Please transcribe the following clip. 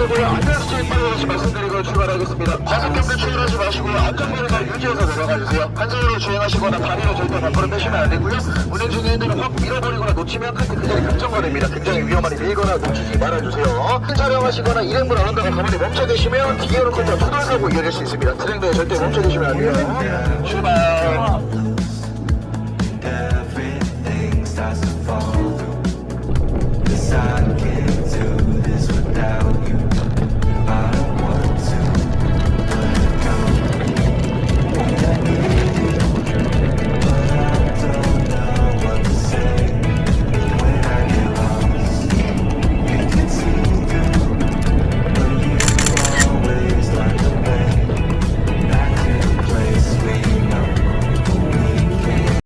되고요. 안전수칙 빠져서 말씀드리고 출발하겠습니다. 과속경도 출발하지 마시고요. 안전벨을 잘 유지해서 내려가주세요. 한 손으로 주행하시거나 다리로 절대 밖으로 빼시면 안 되고요. 운행 중에 핸들을 확 밀어버리거나 놓치면 카트 그 자리 급정거립니다. 굉장히 위험하니 밀거나 놓치지 말아주세요. 촬영하시거나 일행분 안 한다가 가만히 멈춰 계시면 뒤에 놓고 투돌사고 이어질 수 있습니다. 트랙도에 절대 멈춰 계시면 안 돼요. 출발.